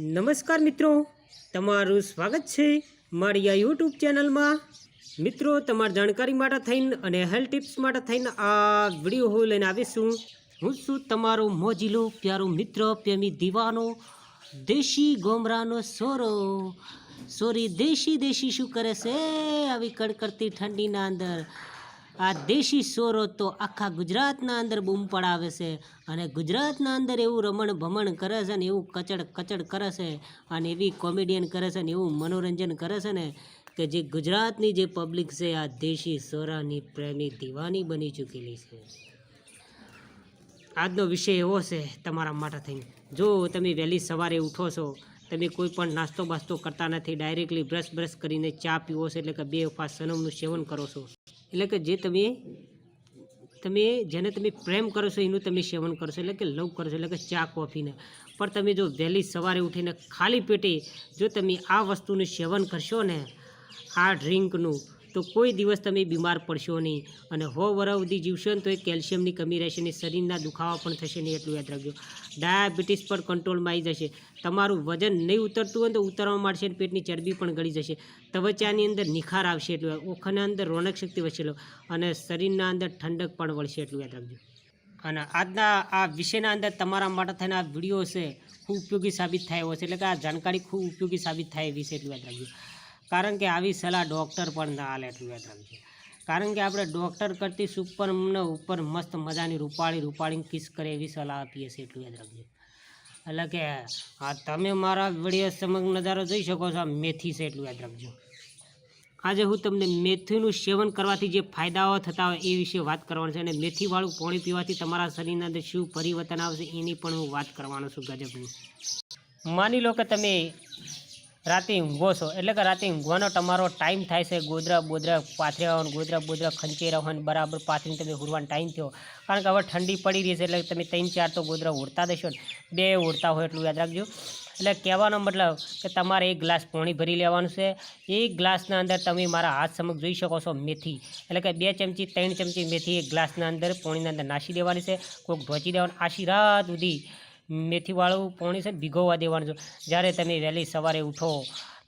નમસ્કાર મિત્રો. તમારું સ્વાગત છે મારી આ યુટ્યુબ ચેનલમાં. મિત્રો, તમારી જાણકારી માટે થઈને અને હેલ્થ ટિપ્સ માટે થઈને આ વીડિયો હું લઈને આવીશું હું છું તમારો મોજીલો, પ્યારો મિત્ર, પ્રેમી દીવાનો, દેશી ગોમરાનો સોરો. સોરી દેશી દેશી શું કરે છે? આવી કડકડતી ઠંડીના અંદર. આ દેશી સોરો તો આખા ગુજરાતના અંદર બૂમ પડાવે છે અને ગુજરાતના અંદર એવું રમણ ભમણ કરે છે ને એવું કચડ કચડ કરે છે અને એવી કોમેડિયન કરે છે ને એવું મનોરંજન કરે છે ને કે જે ગુજરાતની જે પબ્લિક છે આ દેશી સોરાની પ્રેમી દીવાની બની ચૂકેલી છે. આજનો વિષય એવો છે તમારા માટે થઈને. જો તમે વહેલી સવારે ઉઠો છો, તમે કોઈ પણ નાસ્તો બાસ્તો કરતા નથી ડાયરેક્ટલી બ્રશ બ્રશ કરીને ચા પીવો છો એટલે કે બે ઉપવાસ સનમનું સેવન કરો છો. એટલે કે જે તમે તમે જેને તમે પ્રેમ કરો છો, એનું તમે સેવન કરશો એટલે કે લવ કરશો એટલે કે ચા કોફીને પણ તમે જો વહેલી સવારે ઉઠીને ખાલી પેટે જો તમે આ વસ્તુનું સેવન કરશો ને, આ ડ્રિંકનું તો કોઈ દિવસ તમે બીમાર પડશો નહીં. અને હો વરસ સુધી જીવશો ને તો એ કેલ્શિયમની કમી રહેશે ને શરીરના દુખાવા પણ થશે નહીં એટલું યાદ રાખજો. ડાયાબિટીસ પણ કંટ્રોલમાં આવી જશે. તમારું વજન નહીં ઉતરતું હોય તો ઉતરવા માંડશે અને પેટની ચરબી પણ ગળી જશે. ત્વચાની અંદર નિખાર આવશે એટલું ઓખાના અંદર રોનક શક્તિ વસેલો અને શરીરના અંદર ઠંડક પણ વળશે એટલું યાદ રાખજો. અને આજના આ વિષયના અંદર તમારા માટે થઈને આ વીડિયો છે ખૂબ ઉપયોગી સાબિત થાય એવો છે. એટલે કે આ જાણકારી ખૂબ ઉપયોગી સાબિત થાય એવી છે એટલું યાદ રાખજો. કારણ કે આવી સલાહ ડૉક્ટર પણ ના આલે એટલું છે. કારણ કે આપણે ડૉક્ટર કરતી સુપર ને ઉપર મસ્ત મજાની રૂપાળી રૂપાળી કિસ કરે એવી સલાહ આપીએ છીએ એટલું યાદ રાખજો એટલે કે આ તમે મારા વીડિયો સમગ્ર નજારો જોઈ શકો છો, આ મેથી છે એટલું યાદ રાખજો આજે હું તમને મેથીનું સેવન કરવાથી જે ફાયદાઓ થતા હોય એ વિશે વાત કરવાનું છે અને મેથીવાળું પાણી પીવાથી તમારા શરીરના અંદર શું પરિવર્તન આવશે એની પણ હું વાત કરવાનો છું ગજબની. માની લો કે તમે રાતે ઊંઘો છો. એટલે કે રાતે ઊંઘવાનો તમારો ટાઈમ થાય છે ગોદરા બોદરા પાથર્યા ગોદરા બોદરા ખંચી હોય ને બરાબર પાથરીને તમે ઉડવાનો ટાઈમ થયો. કારણ કે હવે ઠંડી પડી રહી છે એટલે તમે ત્રણ ચાર તો ગોદરા ઉડતા દેશો ને. બે ઉડતા હોય એટલું યાદ રાખજો. એટલે કહેવાનો મતલબ કે તમારે એક ગ્લાસ પાણી ભરી લેવાનું છે. એક ગ્લાસના અંદર તમે મારા હાથ સમક્ષ જોઈ શકો છો મેથી. એટલે કે બે ચમચી, ત્રણ ચમચી મેથી એક ગ્લાસના અંદર પાણીના અંદર નાસી દેવાની છે. કોઈક ઢોચી દેવાનું. આશી રાત સુધી મેથીવાળું પોણી છે ભીગોવા દેવાનું છે. જ્યારે તમે વહેલી સવારે ઉઠો,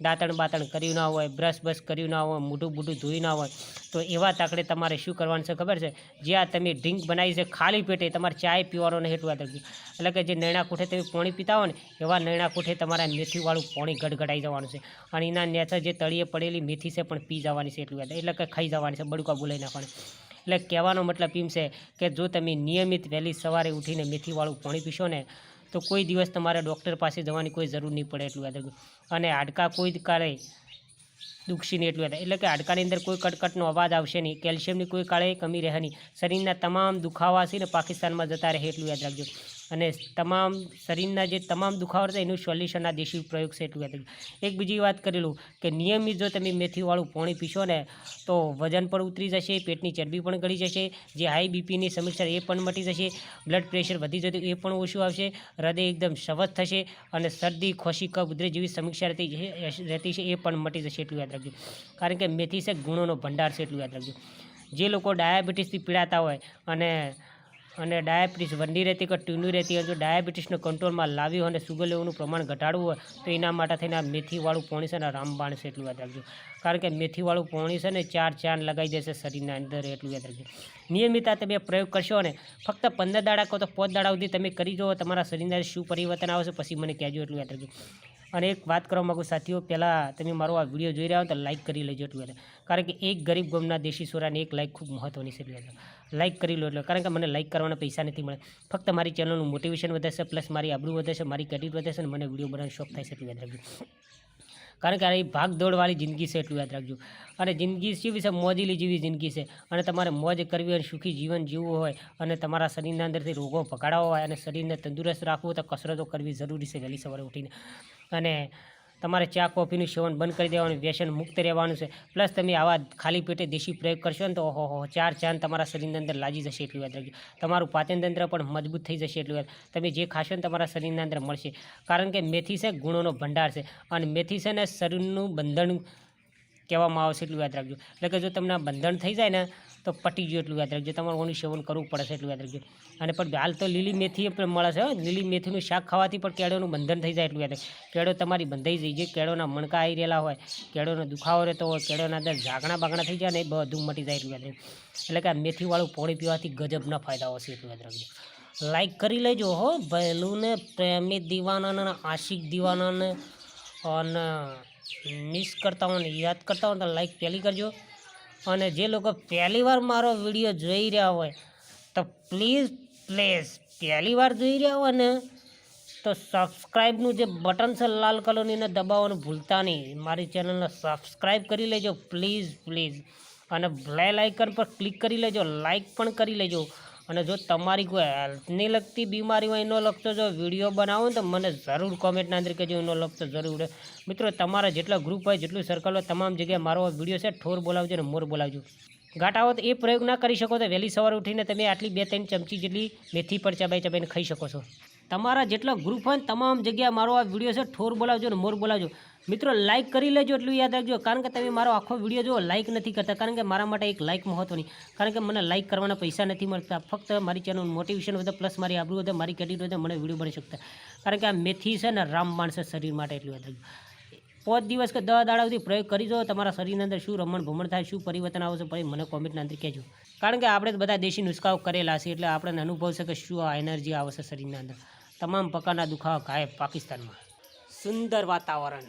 દાંતણ બાતણ કર્યું ના હોય, બ્રશ બ્રશ કર્યું ના હોય, મોઢું બૂઢું ધોયું ના હોય, તો એવા તાકડે તમારે શું કરવાનું છે ખબર છે? જ્યાં તમે ડ્રિંક બનાવી છે ખાલી પેટે તમારે ચાય પીવાનો નહીં એટલું યાદ એટલે કે જે નૈણા કોઠે તમે પાણી પીતા હોય ને, એવા નૈણા કોઠે તમારા મેથીવાળું પાણી ગડગડાઈ જવાનું છે. અને એના નેચર જે તળીએ પડેલી મેથી છે પણ પી જવાની છે એટલું એટલે કે ખાઈ જવાની છે, બડુકા બોલાઈ નાખવાની. એટલે કહેવાનો મતલબ એમ છે કે જો તમે નિયમિત વહેલી સવારે ઉઠીને મેથીવાળું પાણી પીશો ને તો કોઈ દિવસ તમારે ડૉક્ટર પાસે જવાની કોઈ જરૂર નહીં પડે એટલું યાદ અને હાડકાં કોઈ કાળે દુખશે નહીં એટલું એટલે કે હાડકાની અંદર કોઈ કટકટનો અવાજ આવશે નહીં, કેલ્શિયમની કોઈ કાળે કમી રહે નહીં. શરીરના તમામ દુખાવા છે ને પાકિસ્તાનમાં જતા રહે એટલું યાદ રાખજો. અને તમામ શરીરના જે તમામ દુખાવો છે એનું સોલ્યુશન આ દેશી પ્રયોગ છે એટલું યાદ એક બીજી વાત કરેલું કે નિયમિત જો તમે મેથીવાળું પાણી પીશો ને, તો વજન પણ ઉતરી જશે, પેટની ચરબી પણ ગળી જશે, જે હાઈ બીપીની સમસ્યા એ પણ મટી જશે બ્લડ પ્રેશર વધી જતું એ પણ ઓછું આવશે, હૃદય એકદમ સવત થશે અને શરદી, ખોશી, કફ ઉધરે જેવી સમસ્યા રહેતી રહેતી છે એ પણ મટી જશે એટલું યાદ રાખજો. કારણ કે મેથી છે ગુણોનો ભંડાર છે એટલું યાદ રાખજો. જે લોકો ડાયાબિટીસથી પીડાતા હોય અને અને ડાયાબિટીસ વંડી રહેતી કે ટ્યુની રહેતી હોય, જો ડાયાબિટીસને કંટ્રોલમાં લાવ્યું અને સુગર લેવાનું પ્રમાણ ઘટાડવું હોય, તો એના માટે થઈને આ મેથીવાળું પોણી છે ને રામબાણ છે એટલું યાદ રાખજો. કારણ કે મેથીવાળું પોણી છે ને ચાર ચાંદ લગાવી દેશે શરીરના અંદર, એટલું યાદ રાખજો. નિયમિત આ તમે પ્રયોગ કરશો ને, ફક્ત પંદર દાડા કહો તો પાંચ દાડા સુધી તમે કરી જુઓ, તમારા શરીરના શું પરિવર્તન આવશે, પછી મને કહેજો, એટલું યાદ રાખજો. અને એક વાત કરવા માગું સાથીઓ, પહેલાં તમે મારો આ વીડિયો જોઈ રહ્યા હો તો લાઇક કરી લેજો એટલું કારણ કે એક ગરીબ ગમના દેશી સોરાની એક લાઇક ખૂબ મહત્ત્વની છે એટલું લાઇક કરી લો એટલે. કારણ કે મને લાઇક કરવાના પૈસા નથી મળે. ફક્ત મારી ચેનલનું મોટિવેશન વધશે પ્લસ મારી આબરૂ વધશે મારી ક્રેડિટ વધશે અને મને વીડિયો બનાવવાનો શોખ થાય છે એટલું યાદ રાખજો. કારણ કે આ એ ભાગ દોડવાળી જિંદગી છે એટલું યાદ રાખજો. અને જિંદગી કેવી છે મોજીલી જેવી જિંદગી છે. અને તમારે મોજ કરવી અને સુખી જીવન જીવવું હોય અને તમારા શરીરના અંદરથી રોગો ભગાડવા હોય અને શરીરને તંદુરસ્ત રાખવું તો કસરતો કરવી જરૂરી છે વહેલી સવારે ઉઠીને. અને તમારે ચા, કોફીનું સેવન બંધ કરી દેવાનું, વ્યસન મુક્ત રહેવાનું છે. પ્લસ તમે આવા ખાલી પેટે દેશી પ્રયોગ કરશો ને તો ઓહો હો, ચાર ચાંદ તમારા શરીરની અંદર લાજી જશે એટલું યાદ રાખજો તમારું પાચનતંત્ર પણ મજબૂત થઈ જશે એટલું યાદ તમે જે ખાશો ને તમારા શરીરની અંદર મળશે. કારણ કે મેથી છે ગુણોનો ભંડાર છે અને મેથી છે ને શરીરનું બંધન કહેવામાં આવશે એટલું યાદ રાખજો એટલે કે જો તમને બંધન થઈ જાય ને તો પટી ગયું એટલું યાદ રાખજો. તમારે ઓનું સેવન કરવું પડશે એટલું યાદ રાખજો. અને પણ હાલ તો લીલી મેથી પણ મળે છે લીલી મેથીનું શાક ખાવાથી પણ કેળોનું બંધન થઈ જાય એટલું યાદ કેળો તમારી બંધાઈ જાય. કેળોના મણકા આવી રહેલા હોય, કેળોનો દુખાવો રહેતો હોય, કેળોના અંદર ઝાકણા બાગણા થઈ જાય ને એ બધું મટી જાય એટલું યાદ રાખજો. એટલે કે આ મેથીવાળું પાણી પીવાથી ગજબના ફાયદાઓ છે એટલું યાદ રાખજો. લાઈક કરી લેજો, હો. ભૈલું ને પ્રેમી દીવાનાને, આશિક દીવાનાને અને મિસ કરતા હોય યાદ કરતા હોય તો લાઈક પહેલી કરજો. અને જે લોકો પહેલી વાર મારો વીડિયો જોઈ રહ્યા હોય, તો પ્લીઝ પ્લીઝ પહેલી વાર જોઈ રહ્યા હોય ને, તો સબસ્ક્રાઈબનું જે બટન છે લાલ કલરનીને દબાવવાનું ભૂલતા નહીં. મારી ચેનલને સબસ્ક્રાઈબ કરી લેજો પ્લીઝ પ્લીઝ અને બ્લેલ આઇકન પર ક્લિક કરી લેજો લાઇક પણ કરી લેજો. અને જો તમારી કોઈ હેલ્થને લગતી બીમારી હોય એનો લગતો જો વીડિયો બનાવો ને તો મને જરૂર કોમેન્ટના અંદર કહેજો, એનો લગતો જરૂર મિત્રો, તમારા જેટલા ગ્રુપ હોય, જેટલું સર્કલ હોય, તમામ જગ્યાએ મારો વીડિયો છે, ઠોર બોલાવજો અને મોર બોલાવજો. ઘાટા તો એ પ્રયોગ ના કરી શકો તો વહેલી સવારે ઉઠીને તમે આટલી બે ત્રણ ચમચી જેટલી મેથી પર ચબાઈ ચબાઈને ખાઈ શકો છો. તમારા જેટલા ગ્રુપ હોય તમામ જગ્યાએ મારો આ વીડિયો છે, ઠોર બોલાવજો ને મોર બોલાવજો. મિત્રો લાઇક કરી લેજો એટલું યાદ રાખજો, કારણ કે તમે મારો આખો વીડિયો જો લાઇક નથી કરતા, કારણ કે મારા માટે એક લાઇક મહત્વની કારણ કે મને લાઇક કરવાના પૈસા નથી મળતા, ફક્ત મારી ચેનલ મોટિવેશન વધે પ્લસ મારી આબરૂ વધે, મારી કેટી વધે, મને વીડિયો બની શકતા. કારણ કે આ મેથી છે ને રામબાણ છે શરીર માટે, એટલું યાદ રાખજો. પાંચ દિવસ કે દસ દાડા સુધી પ્રયોગ કરી દો તમારા શરીરની અંદર શું રમણ ભમણ થાય, શું પરિવર્તન આવશે, પછી મને કોમેન્ટના અંદર કહેજો. કારણ કે આપણે બધા દેશી નુસ્ખાઓ કરેલા છે, એટલે આપણને અનુભવ છે કે શું આ એનર્જી આવશે શરીરના અંદર. તમામ પ્રકારના દુખાવા ગાયબ પાકિસ્તાનમાં. સુંદર વાતાવરણ.